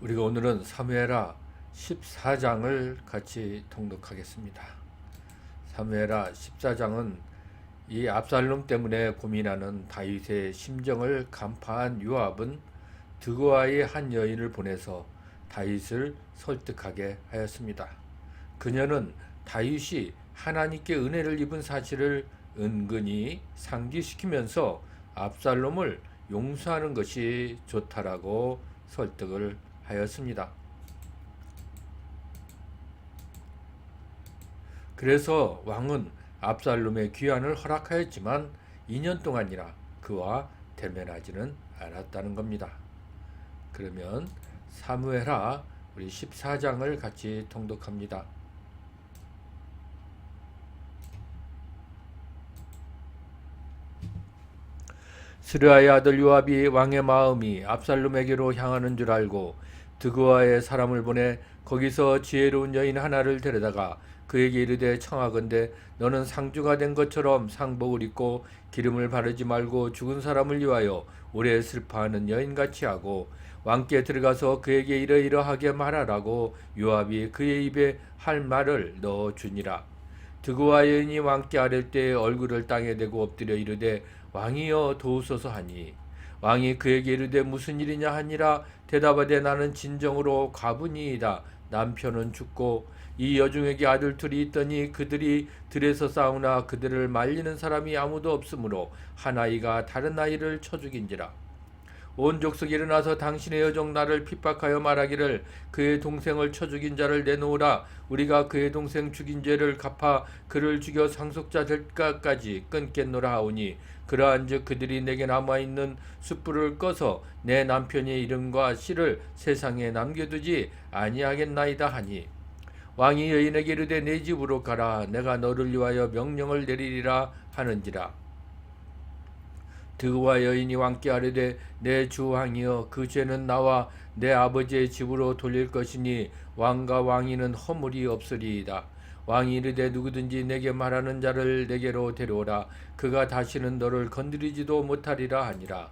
우리가 오늘은 사무엘하 14장을 같이 통독하겠습니다. 사무엘하 14장은 이 압살롬 때문에 고민하는 다윗의 심정을 간파한 요압은 드고아의 한 여인을 보내서 다윗을 설득하게 하였습니다. 그녀는 다윗이 하나님께 은혜를 입은 사실을 은근히 상기시키면서 압살롬을 용서하는 것이 좋다라고 설득을 하였습니다. 그래서 왕은 압살롬의 귀환을 허락하였지만 2년 동안이나 그와 대면하지는 않았다는 겁니다. 그러면 사무엘하 우리 14장을 같이 통독합니다. 스르아의 아들 요압이 왕의 마음이 압살롬에게로 향하는 줄 알고 드그와의 사람을 보내 거기서 지혜로운 여인 하나를 데려다가 그에게 이르되 청하건대 너는 상주가 된 것처럼 상복을 입고 기름을 바르지 말고 죽은 사람을 위하여 오래 슬퍼하는 여인같이 하고 왕께 들어가서 그에게 이러이러하게 말하라고 요압이 그의 입에 할 말을 넣어 주니라. 드그와 여인이 왕께 아랠 때 얼굴을 땅에 대고 엎드려 이르되 왕이여 도우소서 하니. 왕이 그에게 이르되 무슨 일이냐 하니라 대답하되 나는 진정으로 과분이이다. 남편은 죽고 이 여중에게 아들 둘이 있더니 그들이 들에서 싸우나 그들을 말리는 사람이 아무도 없으므로 한 아이가 다른 아이를 쳐 죽인지라 온 족속이 일어나서 당신의 여종 나를 핍박하여 말하기를 그의 동생을 쳐 죽인 자를 내놓으라. 우리가 그의 동생 죽인 죄를 갚아 그를 죽여 상속자 될까까지 끊겠노라 하오니 그러한즉 그들이 내게 남아 있는 숯불을 꺼서 내 남편의 이름과 씨를 세상에 남겨두지 아니하겠나이다 하니 왕이 여인에게 이르되 내 집으로 가라. 내가 너를 위하여 명령을 내리리라 하는지라 드그와 여인이 왕께 아뢰되 내 주 왕이여 그 죄는 나와 내 아버지의 집으로 돌릴 것이니 왕과 왕이는 허물이 없으리이다. 왕이 이르되 누구든지 내게 말하는 자를 내게로 데려오라 그가 다시는 너를 건드리지도 못하리라 하니라.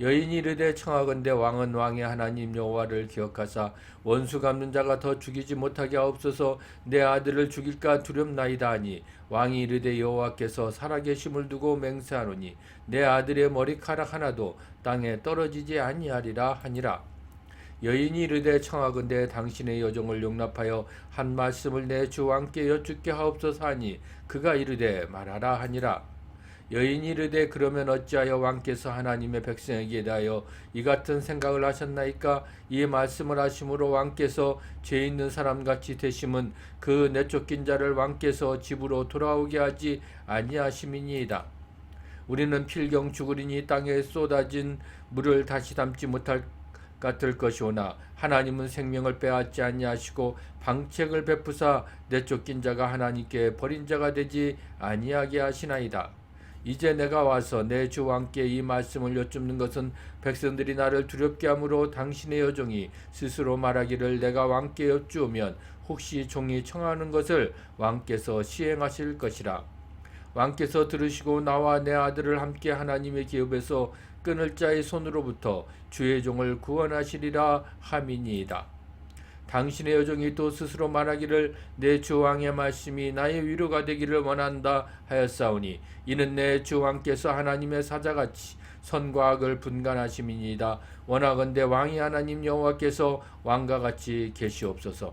여인이 이르되 청하건대 왕은 왕의 하나님 여호와를 기억하사 원수 갚는 자가 더 죽이지 못하게 하옵소서 내 아들을 죽일까 두렵나이다 하니 왕이 이르되 여호와께서 살아계심을 두고 맹세하노니 내 아들의 머리카락 하나도 땅에 떨어지지 아니하리라 하니라. 여인이 이르되 청하건대 당신의 여종을 용납하여 한 말씀을 내 주 왕께 여쭙게 하옵소서 하니 그가 이르되 말하라 하니라 여인이 이르되 그러면 어찌하여 왕께서 하나님의 백성에게 대하여 이 같은 생각을 하셨나이까 이 말씀을 하심으로 왕께서 죄 있는 사람 같이 되심은 그 내쫓긴 자를 왕께서 집으로 돌아오게 하지 아니하심이니이다. 우리는 필경 죽으리니 땅에 쏟아진 물을 다시 담지 못할 같을 것이오나 하나님은 생명을 빼앗지 아니하시고 방책을 베푸사 내쫓긴 자가 하나님께 버린 자가 되지 아니하게 하시나이다. 이제 내가 와서 내 주 왕께 이 말씀을 여쭙는 것은 백성들이 나를 두렵게 함으로 당신의 여종이 스스로 말하기를 내가 왕께 여쭈면 혹시 종이 청하는 것을 왕께서 시행하실 것이라 왕께서 들으시고 나와 내 아들을 함께 하나님의 기업에서 끊을 자의 손으로부터 주의 종을 구원하시리라 함이니이다. 당신의 여종이 또 스스로 말하기를 내 주 왕의 말씀이 나의 위로가 되기를 원한다 하였사오니 이는 내 주 왕께서 하나님의 사자같이 선과 악을 분간하심이니이다. 원하건대 왕이 하나님 여호와께서 왕과 같이 계시옵소서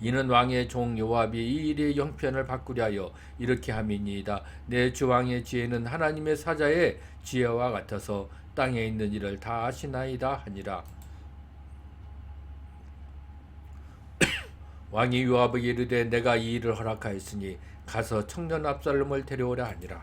이는 왕의 종 요압이 이 일의 형편을 바꾸려 하여 이렇게 함이니이다. 내 주 왕의 지혜는 하나님의 사자의 지혜와 같아서 땅에 있는 일을 다 아시나이다 하니라. 왕이 요압에게 이르되 내가 이 일을 허락하였으니 가서 청년 압살롬을 데려오라 하니라.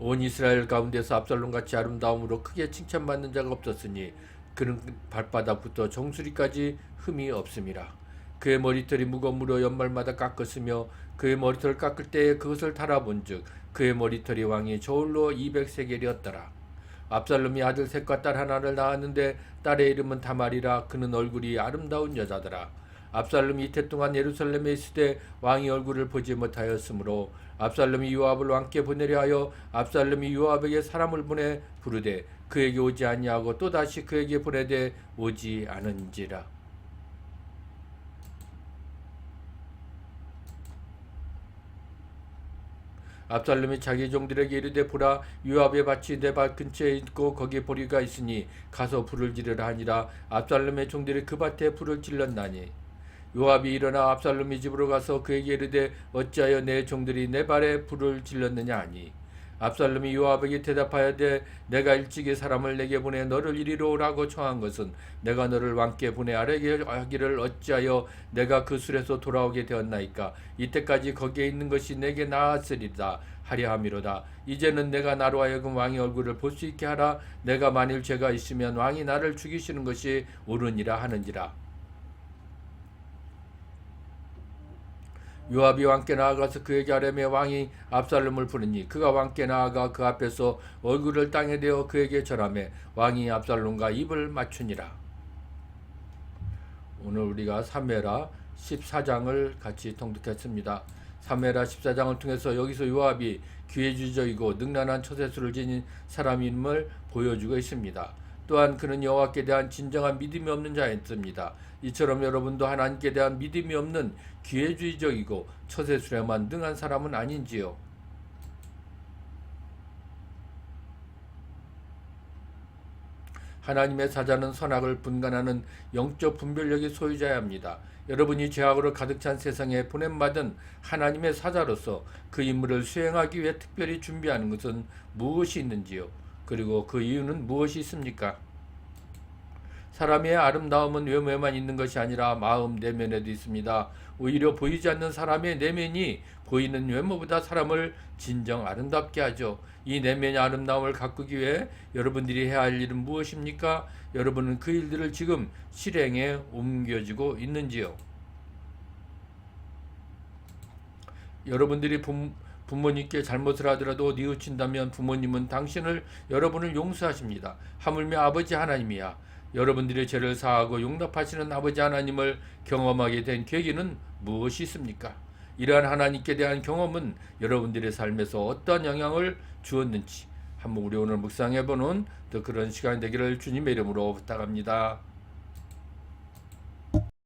온 이스라엘 가운데서 압살롬 같이 아름다움으로 크게 칭찬받는 자가 없었으니 그는 발바닥부터 정수리까지 흠이 없음이라. 그의 머리털이 무거움으로 연말마다 깎았으며 그의 머리털 깎을 때에 그것을 달아본즉 그의 머리털이 왕이 저울로 200세겔이었더라. 압살롬이 아들 셋과 딸 하나를 낳았는데 딸의 이름은 다말이라 그는 얼굴이 아름다운 여자더라. 압살롬이 이태 동안 예루살렘에 있을 때 왕이 얼굴을 보지 못하였으므로 압살롬이 요압을 왕께 보내려 하여 압살롬이 요압에게 사람을 보내 부르되 그에게 오지 아니하고 또 다시 그에게 보내되 오지 않은지라. 압살롬이 자기 종들에게 이르되 보라 요압의 밭이 내 밭 근처에 있고 거기에 보리가 있으니 가서 불을 지르라 하니라. 압살롬의 종들이 그 밭에 불을 질렀나니 요압이 일어나 압살롬이 집으로 가서 그에게 이르되 어찌하여 내 종들이 내 발에 불을 질렀느냐 하니? 압살롬이 요압에게 대답하여되 내가 일찍이 사람을 내게 보내 너를 이리로 오라고 청한 것은 내가 너를 왕께 보내 아래게 하기를 어찌하여 내가 그 술에서 돌아오게 되었나이까? 이때까지 거기에 있는 것이 내게 나았으리다. 하려 함이로다. 이제는 내가 나로 하여금 왕의 얼굴을 볼 수 있게 하라. 내가 만일 죄가 있으면 왕이 나를 죽이시는 것이 옳으니라 하는지라 요압이 왕께 나아가서 그에게 아뢰며 왕이 압살롬을 부르니 그가 왕께 나아가 그 앞에서 얼굴을 땅에 대어 그에게 절하며 왕이 압살롬과 입을 맞추니라. 오늘 우리가 사메라 14장을 같이 통독했습니다. 사메라 14장을 통해서 여기서 요압이 기회주의적이고 능란한 처세술을 지닌 사람임을 보여주고 있습니다. 또한 그는 여호와께 대한 진정한 믿음이 없는 자였습니다. 이처럼 여러분도 하나님께 대한 믿음이 없는 기회주의적이고 처세술에만 능한 사람은 아닌지요. 하나님의 사자는 선악을 분간하는 영적 분별력의 소유자야 합니다. 여러분이 죄악으로 가득 찬 세상에 보냄받은 하나님의 사자로서 그 임무를 수행하기 위해 특별히 준비하는 것은 무엇이 있는지요? 그리고 그 이유는 무엇이 있습니까? 사람의 아름다움은 외모에만 있는 것이 아니라 마음 내면에도 있습니다. 오히려 보이지 않는 사람의 내면이 보이는 외모보다 사람을 진정 아름답게 하죠. 이 내면의 아름다움을 가꾸기 위해 여러분들이 해야 할 일은 무엇입니까? 여러분은 그 일들을 지금 실행에 옮겨지고 있는지요? 여러분들이 부, 부모님께 잘못을 하더라도 뉘우친다면 부모님은 당신을 여러분을 용서하십니다. 하물며 아버지 하나님이야. 여러분들의 죄를 사하고 용납하시는 아버지 하나님을 경험하게 된 계기는 무엇이 있습니까? 이러한 하나님께 대한 경험은 여러분들의 삶에서 어떤 영향을 주었는지 한번 우리 오늘 묵상해 보는 더 그런 시간이 되기를 주님의 이름으로 부탁합니다.